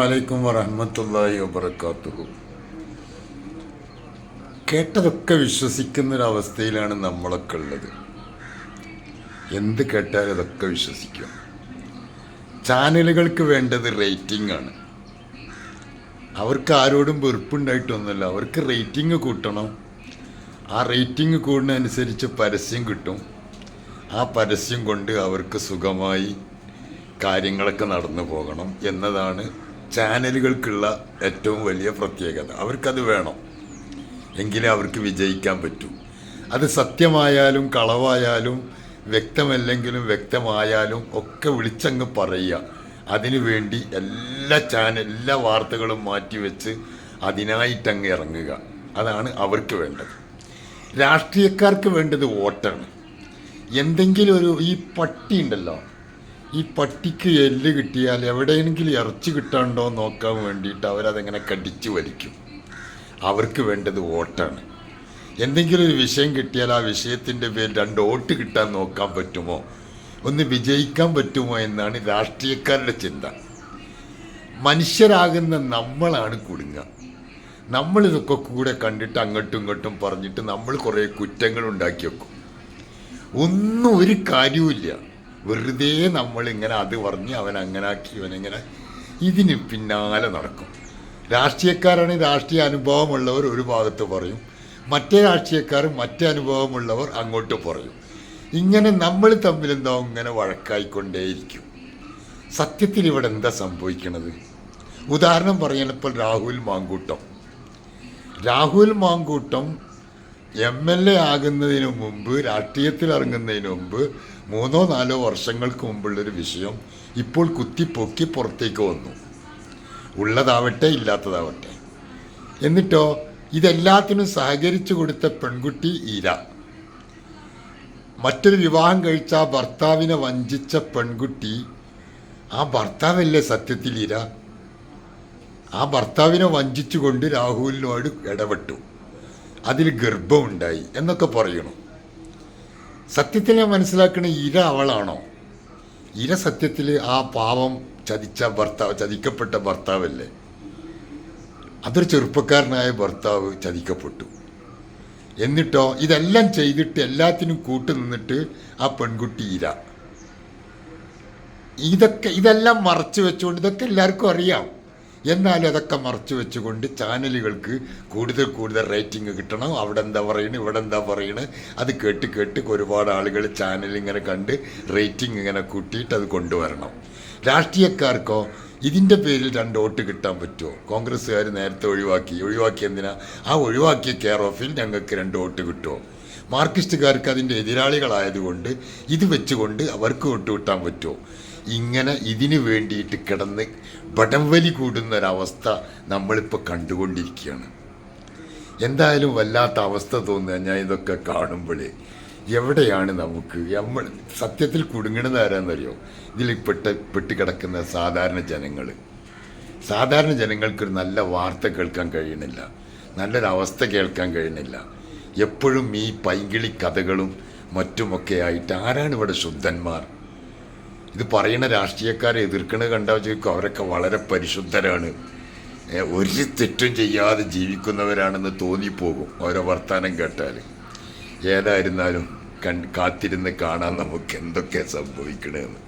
വലൈക്കും വറഹമത്തല്ലാഹി വബർക്കാത്തുഹു കേട്ടതൊക്കെ വിശ്വസിക്കുന്ന വിശ്വസിക്കുന്നൊരവസ്ഥയിലാണ് നമ്മളൊക്കെ ഉള്ളത്. എന്ത് കേട്ടാലും അതൊക്കെ വിശ്വസിക്കും. ചാനലുകൾക്ക് വേണ്ടത് റേറ്റിംഗ് ആണ്. അവർക്ക് ആരോടും വെറുപ്പുണ്ടായിട്ടൊന്നുമില്ല. അവർക്ക് റേറ്റിംഗ് കൂട്ടണം. ആ റേറ്റിംഗ് കൂടുന്നതനുസരിച്ച് പരസ്യം കിട്ടും. ആ പരസ്യം കൊണ്ട് അവർക്ക് സുഖമായി കാര്യങ്ങളൊക്കെ നടന്നു പോകണം എന്നതാണ് ചാനലുകൾക്കുള്ള ഏറ്റവും വലിയ പ്രത്യേകത. അവർക്കത് വേണം. എങ്കിലേ അവർക്ക് വിജയിക്കാൻ പറ്റൂ. അത് സത്യമായാലും കളവായാലും വ്യക്തമല്ലെങ്കിലും വ്യക്തമായാലും ഒക്കെ വിളിച്ചങ്ങ് പറയുക. അതിനു വേണ്ടി എല്ലാ ചാനൽ എല്ലാ വാർത്തകളും മാറ്റിവെച്ച് അതിനായിട്ടങ്ങ് ഇറങ്ങുക. അതാണ് അവർക്ക് വേണ്ടത്. രാഷ്ട്രീയക്കാർക്ക് വേണ്ടത് വോട്ടാണ്. എന്തെങ്കിലും ഒരു ഈ പട്ടി ഉണ്ടല്ലോ ഈ പട്ടിക്ക് എല്ല് കിട്ടിയാൽ എവിടെയെങ്കിലും ഇറച്ചി കിട്ടാണ്ടോ നോക്കാൻ വേണ്ടിയിട്ട് അവരതെങ്ങനെ കടിച്ചു വലിക്കും. അവർക്ക് വേണ്ടത് വോട്ടാണ് എന്തെങ്കിലും ഒരു വിഷയം കിട്ടിയാൽ ആ വിഷയത്തിന്റെ പേരിൽ രണ്ട് വോട്ട് കിട്ടാൻ നോക്കാൻ പറ്റുമോ? ഒന്ന് വിജയിക്കാൻ പറ്റുമോ എന്നാണ് രാഷ്ട്രീയക്കാരുടെ ചിന്ത. മനുഷ്യരാകുന്ന നമ്മളാണ് കുടുങ്ങുക നമ്മൾ ഇതൊക്കെ കൂടെ കണ്ടിട്ട് അങ്ങോട്ടും ഇങ്ങോട്ടും പറഞ്ഞിട്ട് നമ്മൾ കുറേ കുറ്റങ്ങൾ ഉണ്ടാക്കി വെക്കും. ഒന്നും ഒരു കാര്യവുമില്ല. വെറുതെ നമ്മൾ ഇങ്ങനെ അത് പറഞ്ഞ് അവൻ അങ്ങനെ ആക്കി ഇവനിങ്ങനെ ഇതിന് പിന്നാലെ നടക്കും. രാഷ്ട്രീയക്കാരാണെങ്കിൽ രാഷ്ട്രീയ അനുഭവമുള്ളവർ ഒരു ഭാഗത്ത് പറയും. മറ്റേ രാഷ്ട്രീയക്കാർ മറ്റേ അനുഭവമുള്ളവർ അങ്ങോട്ട് പറയും. ഇങ്ങനെ നമ്മൾ തമ്മിൽ എന്താ ഇങ്ങനെ വഴക്കായിക്കൊണ്ടേയിരിക്കും. സത്യത്തിൽ ഇവിടെ എന്താ സംഭവിക്കണത്? ഉദാഹരണം പറയാനിപ്പോൾ Rahul Mamkootathil. Rahul Mamkootathil M L A ആകുന്നതിന് മുമ്പ് രാഷ്ട്രീയത്തിൽ ഇറങ്ങുന്നതിന് മുമ്പ് മൂന്നോ നാലോ വർഷങ്ങൾക്ക് മുമ്പുള്ളൊരു വിഷയം ഇപ്പോൾ കുത്തിപ്പൊക്കി പുറത്തേക്ക് വന്നു. ഉള്ളതാവട്ടെ ഇല്ലാത്തതാവട്ടെ. എന്നിട്ടോ ഇതെല്ലാത്തിനും സഹകരിച്ചു കൊടുത്ത പെൺകുട്ടി ഈര. മറ്റൊരു വിവാഹം കഴിച്ച ആ ഭർത്താവിനെ വഞ്ചിച്ച പെൺകുട്ടി ആ ഭർത്താവല്ലേ സത്യത്തിൽ ഇര ആ ഭർത്താവിനെ വഞ്ചിച്ചുകൊണ്ട് രാഹുലിനോട് ഇടപെട്ടു. അതിൽ ഗർഭമുണ്ടായി എന്നൊക്കെ പറയണു. സത്യത്തിൽ ഞാൻ മനസ്സിലാക്കണ ഇര അവളാണോ? ഇര സത്യത്തിൽ ആ പാവം ചതിച്ച ഭർത്താവ് ചതിക്കപ്പെട്ട ഭർത്താവല്ലേ? അതൊരു ചെറുപ്പക്കാരനായ ഭർത്താവ് ചതിക്കപ്പെട്ടു. എന്നിട്ടോ ഇതെല്ലാം ചെയ്തിട്ട് എല്ലാത്തിനും കൂട്ടു നിന്നിട്ട് ആ പെൺകുട്ടി ഇര. ഇതൊക്കെ ഇതെല്ലാം മറച്ചു വെച്ചുകൊണ്ട് ഇതൊക്കെ എല്ലാവർക്കും അറിയാം. എന്നാലും അതൊക്കെ മറച്ചു വെച്ചുകൊണ്ട് ചാനലുകൾക്ക് കൂടുതൽ കൂടുതൽ റേറ്റിംഗ് കിട്ടണം. അവിടെ എന്താ പറയണത് ഇവിടെ എന്താ പറയണത് അത് കേട്ട് കേട്ട് ഒരുപാട് ആളുകൾ ചാനൽ ഇങ്ങനെ കണ്ട് റേറ്റിംഗ് ഇങ്ങനെ കൂട്ടിയിട്ട് അത് കൊണ്ടുവരണം. രാഷ്ട്രീയക്കാർക്കോ ഇതിന്റെ പേരിൽ രണ്ട് വോട്ട് കിട്ടാൻ പറ്റുമോ? കോൺഗ്രസ്സുകാർ നേരത്തെ ഒഴിവാക്കി. ഒഴിവാക്കി എന്തിനാ? ആ ഒഴിവാക്കിയ കെയർ ഓഫിൽ ഞങ്ങൾക്ക് രണ്ട് വോട്ട് കിട്ടുമോ? മാർക്സിസ്റ്റുകാർക്ക് അതിന്റെ എതിരാളികളായതുകൊണ്ട് ഇത് വെച്ചുകൊണ്ട് അവർക്ക് വോട്ട് കിട്ടാൻ പറ്റുമോ? ഇങ്ങനെ ഇതിനു വേണ്ടിയിട്ട് കിടന്ന് വടംവലി കൂടുന്നൊരവസ്ഥ നമ്മളിപ്പോൾ കണ്ടുകൊണ്ടിരിക്കുകയാണ്. എന്തായാലും വല്ലാത്ത അവസ്ഥ തോന്നുക ഞാൻ ഇതൊക്കെ കാണുമ്പോൾ എവിടെയാണ് നമുക്ക്? നമ്മൾ സത്യത്തിൽ കുടുങ്ങണത് ആരാന്നറിയോ? ഇതിൽ പെട്ട് പെട്ട് കിടക്കുന്ന സാധാരണ ജനങ്ങൾ സാധാരണ ജനങ്ങൾക്കൊരു നല്ല വാർത്ത കേൾക്കാൻ കഴിയണില്ല. നല്ലൊരവസ്ഥ കേൾക്കാൻ കഴിയണില്ല. എപ്പോഴും ഈ പൈങ്കിളി കഥകളും മറ്റുമൊക്കെ ആയിട്ട് ആരാണ് ഇവിടെ ശുദ്ധന്മാർ? ഇത് പറയുന്ന രാഷ്ട്രീയക്കാരെ എതിർക്കണ കണ്ടാൽ ചോദിക്കും അവരൊക്കെ വളരെ പരിശുദ്ധരാണ്. ഒരു തെറ്റും ചെയ്യാതെ ജീവിക്കുന്നവരാണെന്ന് തോന്നിപ്പോകും ഓരോ വർത്തമാനം കേട്ടാൽ ഏതായിരുന്നാലും കൺ കാത്തിരുന്ന് കാണാൻ നമുക്ക് എന്തൊക്കെ സംഭവിക്കണമെന്ന്